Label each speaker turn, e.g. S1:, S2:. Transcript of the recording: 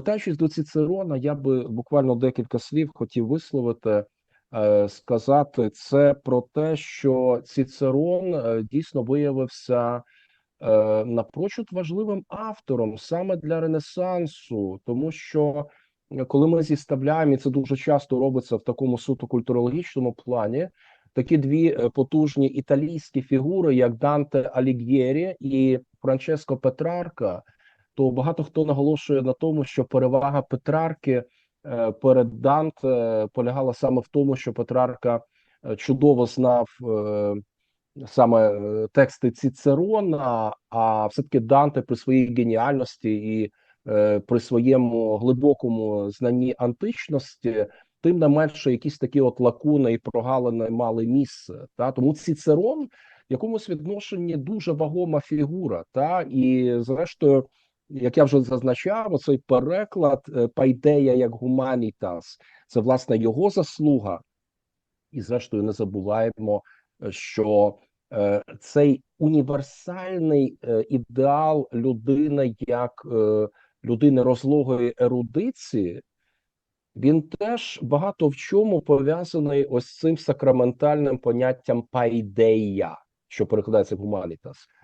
S1: Повертаючись до Цицерона, я би буквально декілька слів хотів висловити, е, сказати це про те, що Цицерон е, дійсно виявився е, напрочуд важливим автором саме для Ренесансу, тому що коли ми зіставляємо, і це дуже часто робиться в такому суто культурологічному плані, такі дві потужні італійські фігури, як Данте Аліг'єрі і Франческо Петрарка, то багато хто наголошує на тому, що перевага Петрарки е, перед Данте е, полягала саме в тому, що Петрарка е, чудово знав саме тексти Цицерона, а все-таки Данте при своїй геніальності і при своєму глибокому знанні античності, тим не менше, якісь такі от лакуни і прогалини мали місце. Та тому Цицерон в якомусь відношенні дуже вагома фігура, та і зрештою. Як я вже зазначав, оцей переклад е, пайдея як гуманітас, це власне його заслуга, і зрештою не забуваємо, е, що е, цей універсальний ідеал людини як людини розлогої ерудиції, він теж багато в чому пов'язаний ось цим сакраментальним поняттям пайдея, що перекладається гуманітас.